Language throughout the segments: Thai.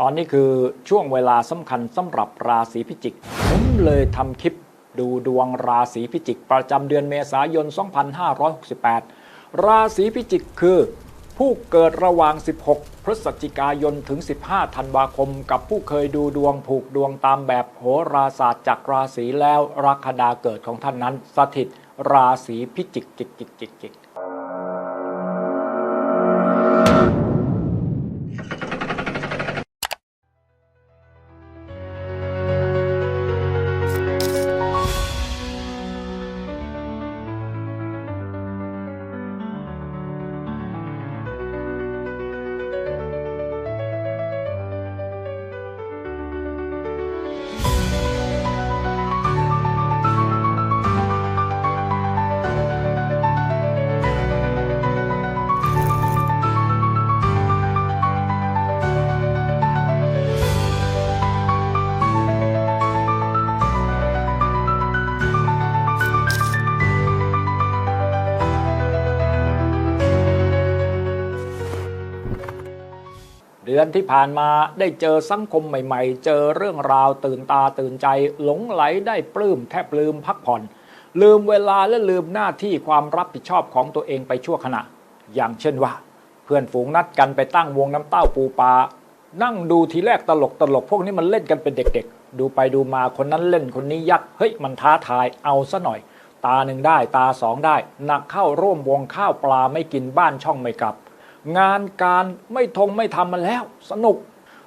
ตอนนี้คือช่วงเวลาสำคัญสำหรับราศีพิจิก ผมเลยทำคลิปดูดวงราศีพิจิก ประจำเดือนเมษายน 2568 ราศีพิจิกคือ ผู้เกิดระหว่าง 16 พฤศจิกายนถึง 15 ธันวาคม กับผู้เคยดูดวงผูกดวงตามแบบโหราศาสตร์จากราศีแล้ว ราคดาเกิดของท่านนั้น สถิตราศีพิจิกจิกจิกจิกจิก ดือนที่ผ่านมาได้เจอสังคมใหม่ๆ เจอเรื่องราวตื่นตาตื่นใจ หลงไหลได้ปลื้มแทบลืมพักผ่อน ลืมเวลาและลืมหน้าที่ความรับผิดชอบของตัวเองไปชั่วขณะ อย่างเช่นว่า เพื่อนฝูงนัดกันไปตั้งวงน้ำเต้าปูปลานั่งดูทีแรกตลกตลกพวกนี้มันเล่นกันเป็นเด็กๆ ดูไปดูมาคนนั้นเล่นคนนี้ยักเฮ้ยมันท้าทายเอาซะหน่อย ตาหนึ่งได้ตาสองได้หนักเข้าร่วมวงข้าวปลาไม่กินบ้านช่องไม่กลับ งานการไม่ทงไม่ทำมาแล้ว สนุก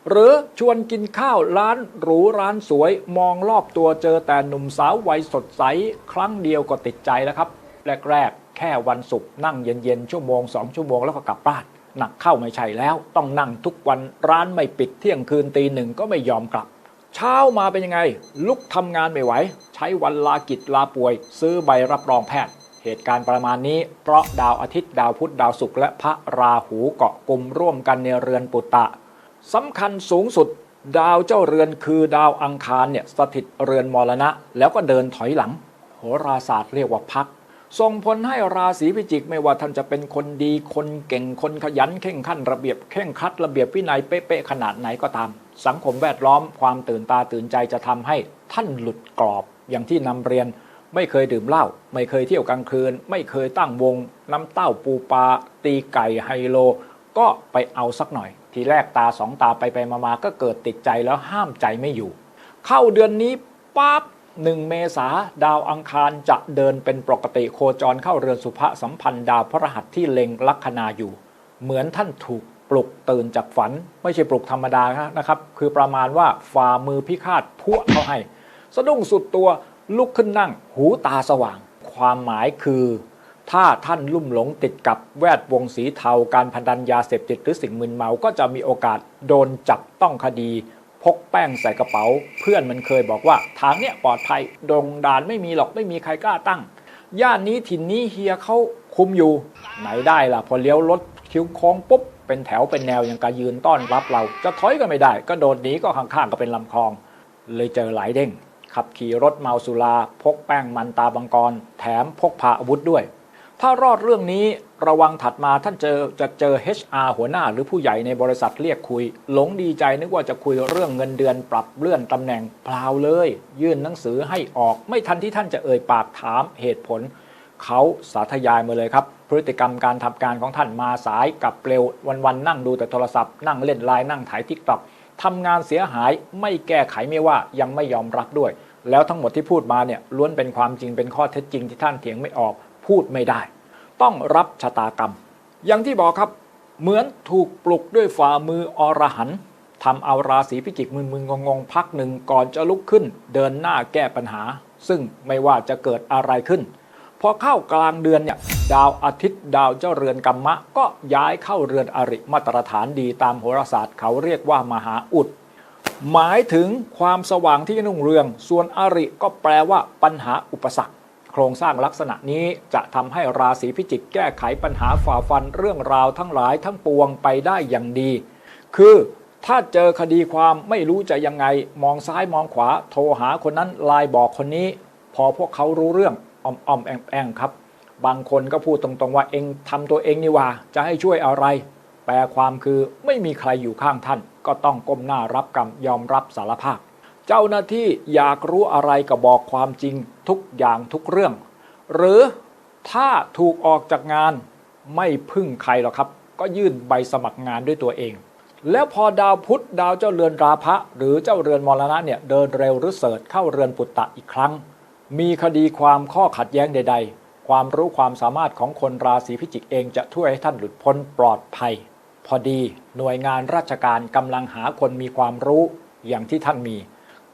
หรือชวนกินข้าวร้านหรูร้านสวยมองรอบตัวเจอแต่หนุ่มสาววัยสดใส ครั้งเดียวก็ติดใจแล้วครับ แรกๆ แค่วันศุกร์นั่งเย็นๆ ชั่วโมงสองชั่วโมงแล้วก็กลับบ้านหนักเข้าไม่ใช่แล้ว ต้องนั่งทุกวันร้านไม่ปิดเที่ยงคืนตีหนึ่งก็ไม่ยอมกลับ เช้ามาเป็นยังไง ลุกทำงานไม่ไหว ใช้วันลากิจลาป่วย ซื้อใบรับรองแพทย์ เหตุการณ์ประมาณนี้ เพราะดาวอาทิตย์ดาวพุธดาวศุกร์และพระราหูเกาะกลุ่มร่วมกันในเรือนปุตตะสำคัญสูงสุด ดาวเจ้าเรือนคือดาวอังคารเนี่ยสถิตเรือนมรณะ แล้วก็เดินถอยหลัง โหราศาสตร์เรียกว่าพักส่งผลให้ราศีพิจิกไม่ว่าท่านจะเป็นคนดีคนเก่งคนขยันเข่งขั้นระเบียบเข่งคัดระเบียบวินัยเป๊ะๆขนาดไหนก็ตาม สังคมแวดล้อมความตื่นตาตื่นใจจะทำให้ท่านหลุดกรอบอย่างที่นำเรียน ไม่เคยดื่มเหล้าไม่เคยเที่ยวกลางคืน ไม่เคยตั้งวง น้ำเต้าปูปลาตีไก่ไฮโล ก็ไปเอาสักหน่อย ทีแรกตาสองตาไปไปมาๆก็เกิดติดใจแล้วห้ามใจไม่อยู่ เข้าเดือนนี้ปั๊บหนึ่งเมษาดาวอังคารจะเดินเป็นปกติโคจรเข้าเรือนสุภะสัมพันธ์ดาวพระรหัสที่เล็งลัคนาอยู่ เหมือนท่านถูกปลุกตื่นจากฝัน ไม่ใช่ปลุกธรรมดานะครับ คือประมาณว่าฝ่ามือพิฆาตพัวเขาให้ สะดุ้งสุดตัว ลุกขึ้นนั่ง หูตาสว่าง ความหมายคือ ถ้าท่านลุ่มหลงติดกับแวดวงสีเทาการพนันยาเสพติดหรือสิ่งมึนเมาก็จะมีโอกาสโดนจับต้องคดี พกแป้งใส่กระเป๋า เพื่อนมันเคยบอกว่า ทางเนี้ยปลอดภัยดงดานไม่มีหรอกไม่มีใครกล้าตั้ง ย่านนี้ถิ่นนี้เฮียเขาคุมอยู่ ไหนได้ล่ะ พอเลี้ยวรถคิ้วโค้งปุ๊บเป็นแถวเป็นแนวอย่างการยืนต้อนรับเรา จะถอยก็ไม่ได้ ก็โดดหนีก็ข้างๆก็เป็นลำคลอง เลยเจอหลายเด้ง ขับขี่รถเมาสุราพกแป้งมันตาบังกร แถมพกพาอาวุธด้วย ถ้ารอดเรื่องนี้ระวังถัดมาท่านเจอจะเจอ HR หัวหน้าหรือผู้ใหญ่ในบริษัทเรียกคุย หลงดีใจนึกว่าจะคุยเรื่องเงินเดือนปรับเลื่อนตำแหน่งเปล่าเลย ยื่นหนังสือให้ออกไม่ทันที่ท่านจะเอ่ยปากถามเหตุผล เขาสาธยายมาเลยครับ พฤติกรรมการทำการของท่านมาสายกับเร็ววันๆนั่งดูแต่โทรศัพท์นั่งเล่นไลน์นั่งถ่ายทิกตอกทำงานเสียหายไม่แก้ไขไม่ว่ายังไม่ยอมรับด้วย แล้วทั้งหมดที่พูดมาเนี่ยล้วนเป็นความจริงเป็นข้อเท็จจริงที่ท่านเถียงไม่ออก พูดไม่ได้ ต้องรับชะตากรรม อย่างที่บอกครับ เหมือนถูกปลุกด้วยฝ่ามืออรหันต์ทำเอาราศีพิจิกมึนๆงงๆพักหนึ่งก่อนจะลุกขึ้น เดินหน้าแก้ปัญหา ซึ่งไม่ว่าจะเกิดอะไรขึ้น พอเข้ากลางเดือนเนี่ยดาวอาทิตย์ดาวเจ้าเรือนกัมมะ ก็ย้ายเข้าเรือนอริมาตรฐานดีตามโหราศาสตร์เขาเรียกว่ามหาอุด หมายถึงความสว่างที่รุ่งเรือง ส่วนอริก็แปลว่าปัญหาอุปสรรค โครงสร้างลักษณะนี้จะทำให้ราศีพิจิกแก้ไขปัญหาฝ่าฟันเรื่องราวทั้งหลายทั้งปวงไปได้อย่างดี คือถ้าเจอคดีความไม่รู้จะยังไงมองซ้ายมองขวา โทรหาคนนั้นไลน์บอกคนนี้ พอพวกเขารู้เรื่องอ้อมอ้อมแอมแอมครับ บางคนก็พูดตรงๆว่าเองทำตัวเองนี่ว่าจะให้ช่วยอะไร แปลความคือไม่มีใครอยู่ข้างท่าน ก็ต้องก้มหน้ารับกรรมยอมรับสารภาพ เจ้าหน้าที่อยากรู้อะไรก็บอกความจริงทุกอย่างทุกเรื่อง หรือถ้าถูกออกจากงานไม่พึ่งใครหรอกครับ ก็ยื่นใบสมัครงานด้วยตัวเอง แล้วพอดาวพุธดาวเจ้าเรือนราพะ หรือเจ้าเรือนมรณะเนี่ยเดินเร็วหรือเสิร์ชเข้าเรือนปุตตะอีกครั้ง มีคดีความข้อขัดแย้งใด ๆ ความรู้ความสามารถของคนราศีพิจิกเองจะช่วยให้ท่านหลุดพ้นปลอดภัย พอดีหน่วยงานราชการกำลังหาคนมีความรู้อย่างที่ท่านมี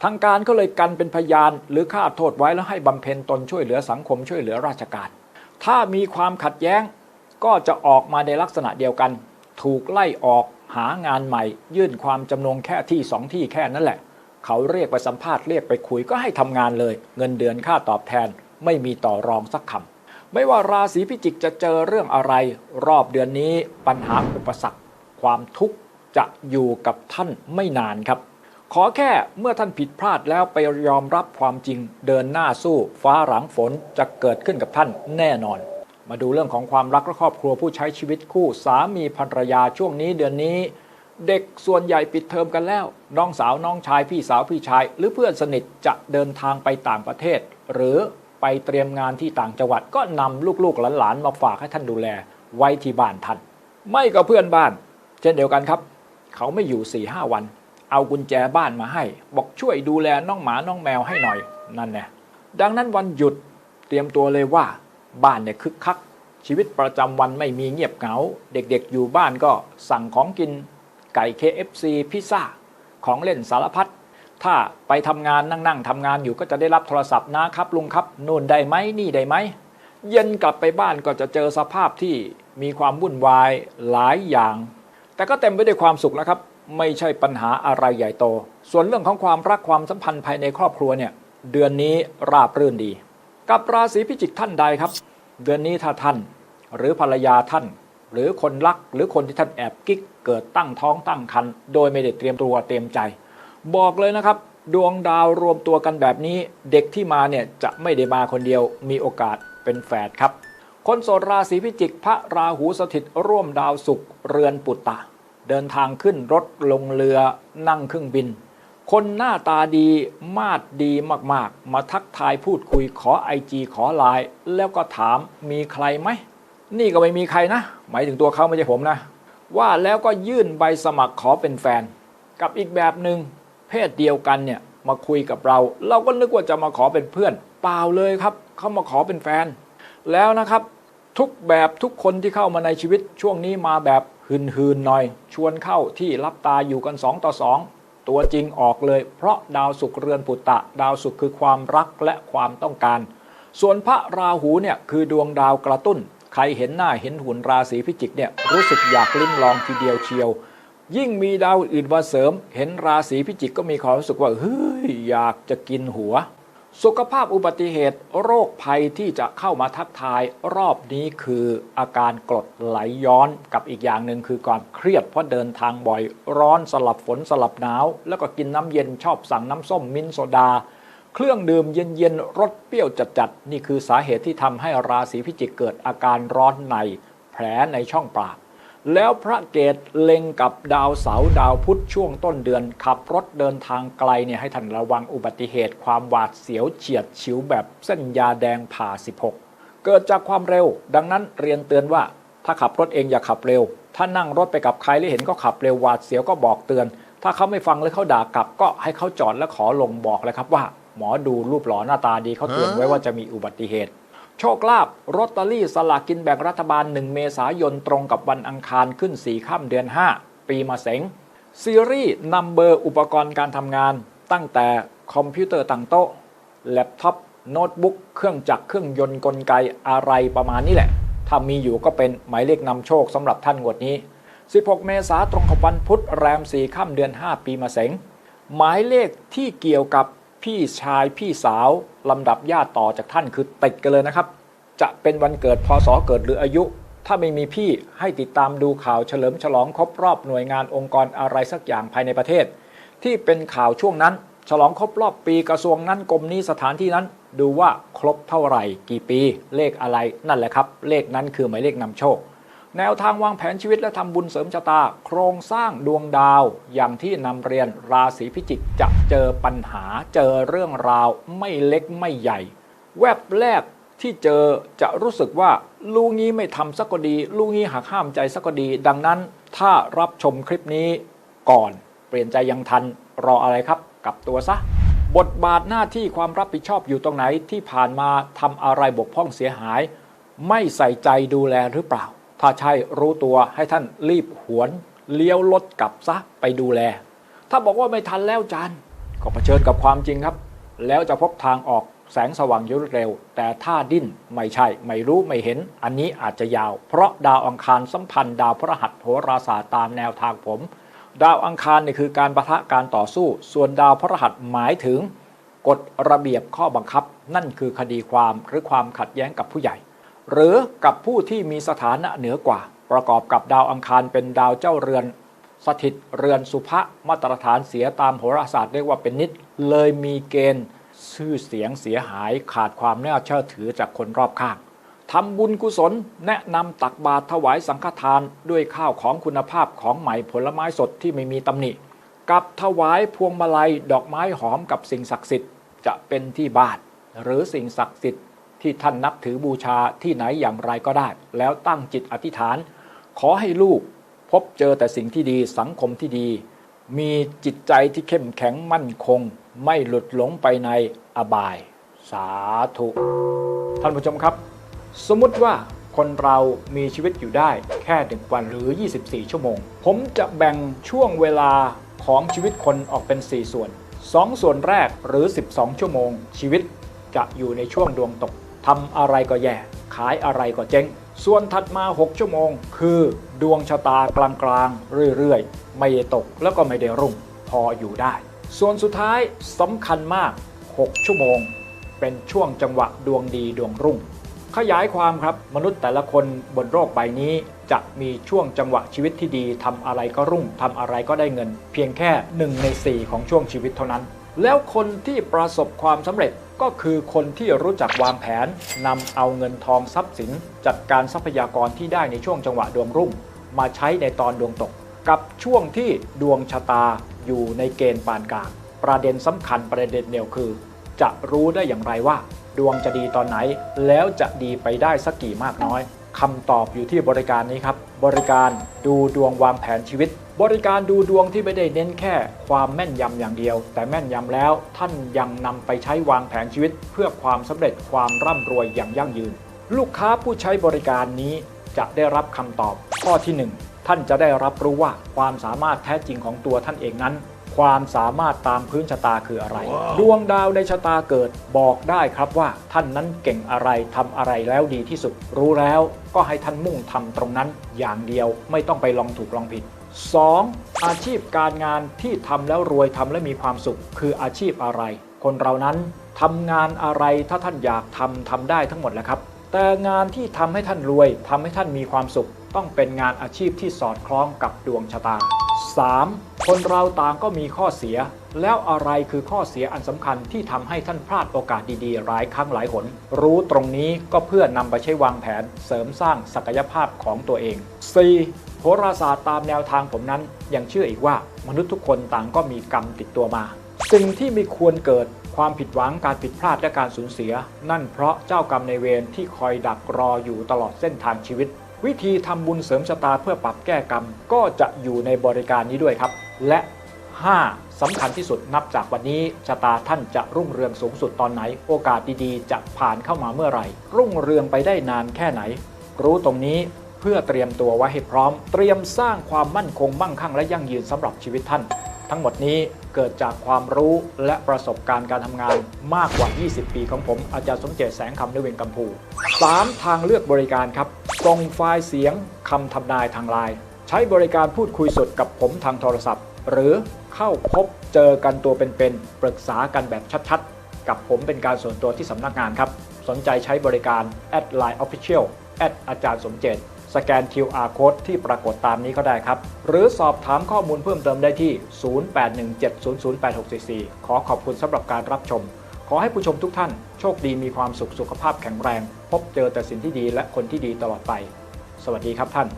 ทางการก็เลยกันเป็นพยานหรือฆ่าโทษไว้แล้วให้บำเพ็ญตนช่วยเหลือสังคมช่วยเหลือราชการ ถ้ามีความขัดแย้งก็จะออกมาในลักษณะเดียวกัน ถูกไล่ออกหางานใหม่ ยื่นความจำนงแค่ที่สองที่แค่นั้นแหละ เขาเรียกไปสัมภาษณ์เรียกไปคุยก็ให้ทำงานเลย เงินเดือนค่าตอบแทนไม่มีต่อรองสักคำไม่ว่าราศีพิจิกจะเจอเรื่องอะไร รอบเดือนนี้ปัญหาอุปสรรค ความทุกข์จะอยู่กับท่านไม่นานครับ ขอแค่เมื่อท่านผิดพลาดแล้วไปยอมรับความจริงเดินหน้าสู้ฟ้าหลังฝนจะเกิดขึ้นกับท่านแน่นอน มาดูเรื่องของความรักและครอบครัวผู้ใช้ชีวิตคู่สามีภรรยาช่วงนี้เดือนนี้ เด็กส่วนใหญ่ปิดเทอมกันแล้ว น้องสาวน้องชายพี่สาวพี่ชาย หรือเพื่อนสนิทจะเดินทางไปต่างประเทศ หรือไปเตรียมงานที่ต่างจังหวัดก็นำลูกๆหลานๆมาฝากให้ท่านดูแลไว้ที่บ้านท่านไม่ก็เพื่อนบ้าน เช่นเดียวกันครับ เขาไม่อยู่4ี่ห้าวัน เอากุญแจบ้านมาให้ บอกช่วยดูแลน้องหมาน้องแมวให้หน่อยนั่นแน่ดังนั้นวันหยุดเตรียมตัวเลยว่า บ้านเนี่ยคึกคัก ชีวิตประจำวันไม่มีเงียบเหงา เด็กๆอยู่บ้านก็สั่งของกิน ไก่ KFC พิซซ่าของเล่นสารพัดถ้าไปทำงานนั่งๆทำงานอยู่ก็จะได้รับโทรศัพท์นะครับลุงครับนู่นได้ไหมนี่ได้ไหมเย็นกลับไปบ้านก็จะเจอสภาพที่มีความวุ่นวายหลายอย่าง แต่ก็เต็มไปด้วยความสุขนะครับ ไม่ใช่ปัญหาอะไรใหญ่โต ส่วนเรื่องของความรักความสัมพันธ์ภายในครอบครัวเนี่ย เดือนนี้ราบรื่นดี กับราศีพิจิกท่านใดครับ เดือนนี้ถ้าท่าน หรือภรรยาท่าน หรือคนรักหรือคนที่ท่านแอบกิ๊กเกิดตั้งท้องตั้งครรภ์โดยไม่ได้เตรียมตัวเตรียมใจ บอกเลยนะครับ ดวงดาวรวมตัวกันแบบนี้ เด็กที่มาเนี่ยจะไม่ได้มาคนเดียวมีโอกาสเป็นแฝดครับ คนโสดราศีพิจิกพระราหูสถิตร่วมดาวศุกร์เรือนปุตตะ เดินทางขึ้นรถลงเรือนั่งเครื่องบิน คนหน้าตาดีมาดดีมากๆ มาทักทายพูดคุยขอไอจีขอไลน์แล้วก็ถามมีใครไหม นี่ก็ไม่มีใครนะ หมายถึงตัวเขาไม่ใช่ผมนะ ว่าแล้วก็ยื่นใบสมัครขอเป็นแฟน กับอีกแบบหนึ่งเพศเดียวกันเนี่ยมาคุยกับเรา เราก็นึกว่าจะมาขอเป็นเพื่อน เปล่าเลยครับเขามาขอเป็นแฟน แล้วนะครับทุกแบบทุกคนที่เข้ามาในชีวิตช่วงนี้มาแบบหืนๆหน่อย ชวนเข้าที่รับตาอยู่กัน 2 ต่อ 2 ตัวจริงออกเลย เพราะดาวสุกเรือนปุตตะ ดาวสุกคือความรักและความต้องการ ส่วนพระราหูเนี่ยคือดวงดาวกระตุ้น ใครเห็นหน้าเห็นหุ่นราศีพิจิกเนี่ยรู้สึกอยากลิ้มลองทีเดียวเชียว ยิ่งมีดาวอื่นมาเสริม เห็นราศีพิจิกก็มีความรู้สึกว่าเฮ้ยอยากจะกินหัว สุขภาพอุบัติเหตุโรคภัยที่จะเข้ามาทักทายรอบนี้คืออาการกรดไหลย้อนกับอีกอย่างหนึ่งคือความเครียดเพราะเดินทางบ่อย ร้อนสลับฝนสลับหนาว แล้วก็กินน้ำเย็นชอบสั่งน้ำส้มมิ้นท์โซดา เครื่องดื่มเย็นๆรสเปรี้ยวจัดๆนี่คือสาเหตุที่ทำให้ราศีพิจิกเกิดอาการร้อนใน แผลในช่องปาก แล้วพระเกตเล็งกับดาวเสาร์ดาวพุธช่วงต้นเดือน ขับรถเดินทางไกลเนี่ยให้ท่านระวังอุบัติเหตุความหวาดเสียวเฉียดฉิวแบบเส้นยาแดงผ่า 16 เกิดจากความเร็ว ดังนั้นเรียนเตือนว่า ถ้าขับรถเองอย่าขับเร็ว ถ้านั่งรถไปกับใครแล้วเห็นก็ขับเร็วหวาดเสียวก็บอกเตือน ถ้าเขาไม่ฟังแล้วเขาด่ากลับก็ให้เขาจอดและขอลงบอกเลยครับว่า หมอดูรูปหล่อหน้าตาดีเขาเตือนไว้ว่าจะมีอุบัติเหตุ โชคลาภลอตเตอรี่สลากกินแบ่งรัฐบาล 1 เมษายนตรงกับวันอังคารขึ้น 4 ค่ำเดือน 5 ปีมาเสงซีรีส์นัมเบอร์อุปกรณ์การทำงาน ตั้งแต่คอมพิวเตอร์ตั้งโต๊ะ แล็ปท็อป โน้ตบุ๊ก เครื่องจักรเครื่องยนต์กลไกอะไรประมาณนี้แหละ ถ้ามีอยู่ก็เป็นหมายเลขนำโชคสำหรับท่านงวดนี้ 16 เมษายนตรงกับวันพุธแรม 4 ค่ำเดือน 5 ปีมาเสงหมายเลขที่เกี่ยวกับ พี่ชายพี่สาวลำดับญาติต่อจากท่านคือติดกันเลยนะครับ จะเป็นวันเกิดพศเกิดหรืออายุ ถ้าไม่มีพี่ให้ติดตามดูข่าวเฉลิมฉลองครบรอบหน่วยงานองค์กรอะไรสักอย่างภายในประเทศ ที่เป็นข่าวช่วงนั้น ฉลองครบรอบปีกระทรวงนั้นกรมนี้สถานที่นั้น ดูว่าครบเท่าไหร่ กี่ปี เลขอะไรนั่นแหละครับ เลขนั้นคือหมายเลขนำโชค แนวทางวางแผนชีวิตและทำบุญเสริมชะตา โครงสร้างดวงดาว อย่างที่นำเรียนราศีพิจิกจะเจอปัญหาเจอเรื่องราวไม่เล็กไม่ใหญ่ แวบแรกที่เจอจะรู้สึกว่าลูงี้ไม่ทำสักก็ดี ลูงี้หักห้ามใจสักก็ดี ดังนั้นถ้ารับชมคลิปนี้ก่อน เปลี่ยนใจยังทันรออะไรครับกลับตัวซะบทบาทหน้าที่ความรับผิดชอบอยู่ตรงไหนที่ผ่านมาทำอะไรบกพร่องเสียหาย ไม่ใส่ใจดูแลหรือเปล่า ถ้าใช่รู้ตัวให้ท่านรีบหวน เลี้ยวรถกลับซะไปดูแล ถ้าบอกว่าไม่ทันแล้วจานก็เผชิญกับความจริงครับ แล้วจะพบทางออกแสงสว่างยุรวดเร็ว แต่ถ้าดิ้นไม่ใช่ ไม่รู้ไม่เห็น อันนี้อาจจะยาว เพราะดาวอังคารสัมพันธ์ดาวพระหัสโหราศาสตร์ตามแนวทางผม ดาวอังคารนี่คือการประทะการต่อสู้ ส่วนดาวพระหัสหมายถึงกฎระเบียบข้อบังคับ นั่นคือคดีความหรือความขัดแย้งกับผู้ใหญ่ หรือกับผู้ที่มีสถานะเหนือกว่า ประกอบกับดาวอังคารเป็นดาวเจ้าเรือน สถิตเรือนสุภะมาตรฐานเสียตามโหราศาสตร์เรียกว่าเป็นนิด เลยมีเกณฑ์ชื่อเสียงเสียหายขาดความน่าเชื่อถือจากคนรอบข้างทำบุญกุศลแนะนำตักบาตรถวายสังฆทานด้วยข้าวของคุณภาพของใหม่ผลไม้สดที่ไม่มีตำหนิ กับถวายพวงมาลัยดอกไม้หอมกับสิ่งศักดิ์สิทธิ์จะเป็นที่บานหรือสิ่งศักดิ์สิทธิ์ ที่ท่านนับถือบูชาที่ไหนอย่างไรก็ได้ แล้วตั้งจิตอธิษฐาน ขอให้ลูกพบเจอแต่สิ่งที่ดีสังคมที่ดี มีจิตใจที่เข้มแข็งมั่นคง ไม่หลุดหลงไปในอบาย สาธุ ท่านผู้ชมครับ สมมติว่าคนเรามีชีวิตอยู่ได้แค่หนึ่งวันหรือ 24 ชั่วโมง ผมจะแบ่งช่วงเวลาของชีวิตคนออกเป็น 4 ส่วน 2 ส่วนแรกหรือ 12 ชั่วโมง ชีวิตจะอยู่ในช่วงดวงตก ทำอะไรก็แย่ ขายอะไรก็เจ๊ง ส่วนถัดมา 6 ชั่วโมง คือดวงชะตากลางๆ เรื่อยๆ ไม่ได้ตกแล้วก็ไม่ได้รุ่ง พออยู่ได้ ส่วนสุดท้ายสำคัญมาก 6 ชั่วโมง เป็นช่วงจังหวะดวงดีดวงรุ่ง ขยายความครับมนุษย์แต่ละคนบนโลกใบนี้จะมีช่วงจังหวะชีวิตที่ดีทำอะไรก็รุ่งทำอะไรก็ได้เงิน เพียงแค่หนึ่งใน4ของช่วงชีวิตเท่านั้น แล้วคนที่ประสบความสำเร็จก็คือคนที่รู้จักวางแผนนำเอาเงินทองทรัพย์สิน จัดการทรัพยากรที่ได้ในช่วงจังหวะดวงรุ่ง มาใช้ในตอนดวงตก กับช่วงที่ดวงชะตาอยู่ในเกณฑ์ปานกลางประเด็นสำคัญประเด็นเดียวคือ จะรู้ได้อย่างไรว่า ดวงจะดีตอนไหน แล้วจะดีไปได้สักกี่มากน้อยคำตอบอยู่ที่บริการนี้ครับ บริการดูดวงวางแผนชีวิต บริการดูดวงที่ไม่ได้เน้นแค่ความแม่นยำอย่างเดียว แต่แม่นยำแล้วท่านยังนำไปใช้วางแผนชีวิต เพื่อความสำเร็จความร่ำรวยอย่างยั่งยืน ลูกค้าผู้ใช้บริการนี้จะได้รับคำตอบ ข้อที่ 1 ท่านจะได้รับรู้ว่าความสามารถแท้จริงของตัวท่านเองนั้น ความสามารถตามพื้นชะตาคืออะไรดวงดาวในชะตาเกิดบอกได้ครับว่า ท่านนั้นเก่งอะไรทำอะไรแล้วดีที่สุด รู้แล้วก็ให้ท่านมุ่งทำตรงนั้นอย่างเดียวไม่ต้องไปลองถูกลองผิด 2. อาชีพการงานที่ทำแล้วรวยทำและมีความสุข คืออาชีพอะไร คนเรานั้นทำงานอะไรถ้าท่านอยากทำทำได้ทั้งหมดแหละครับ แต่งานที่ทำให้ท่านรวยทำให้ท่านมีความสุข ต้องเป็นงานอาชีพที่สอดคล้องกับดวงชะตา 3. คนเราต่างก็มีข้อเสีย แล้วอะไรคือข้อเสียอันสำคัญที่ทำให้ท่านพลาดโอกาสดีๆ หลายครั้งหลายหน รู้ตรงนี้ก็เพื่อนำไปใช้วางแผน เสริมสร้างศักยภาพของตัวเอง 4. โหราศาสตร์ตามแนวทางผมนั้น ยังเชื่ออีกว่ามนุษย์ทุกคนต่างก็มีกรรมติดตัวมา สิ่งที่ไม่ควรเกิดความผิดหวังการผิดพลาดและการสูญเสีย นั่นเพราะเจ้ากรรมในเวรที่คอยดักรออยู่ตลอดเส้นทางชีวิต วิธีทำบุญเสริมชะตาเพื่อปรับแก้กรรม ก็จะอยู่ในบริการนี้ด้วยครับ และ 5. สำคัญที่สุดนับจากวันนี้ชะตาท่านจะรุ่งเรืองสูงสุดตอนไหน โอกาสดีๆ จะผ่านเข้ามาเมื่อไหร่ รุ่งเรืองไปได้นานแค่ไหน รู้ตรงนี้เพื่อเตรียมตัวไว้ให้พร้อม เตรียมสร้างความมั่นคงมั่งคั่งและยั่งยืนสำหรับชีวิตท่าน ทั้งหมดนี้เกิดจากความรู้และประสบการณ์การทำงานมากกว่า 20 ปีของผม อาจารย์สมเจตแสงคำนเวงกัมพู 3. ทางเลือกบริการครับส่งไฟล์เสียงคำทำนายทางไลน์ ช้บริการพูดคุยสดกับผมทางโทรศัพท์ หรือเข้าพบเจอกันตัวเป็นๆปรึกษากันแบบชัดๆ กับผมเป็นการส่วนตัวที่สำนักงานครับ สนใจใช้บริการแอดไลน์ Official แอดอาจารย์สมเจตสแกน QR Code ที่ปรากฏตามนี้ก็ได้ครับ หรือสอบถามข้อมูลเพิ่มเติมได้ที่ 0817008644 ขอขอบคุณสำหรับการรับชม ขอให้ผู้ชมทุกท่านโชคดีมีความสุขสุขภาพแข็งแรง พบเจอแต่สิ่งที่ดีและคนที่ดีตลอดไป สวัสดีครับท่าน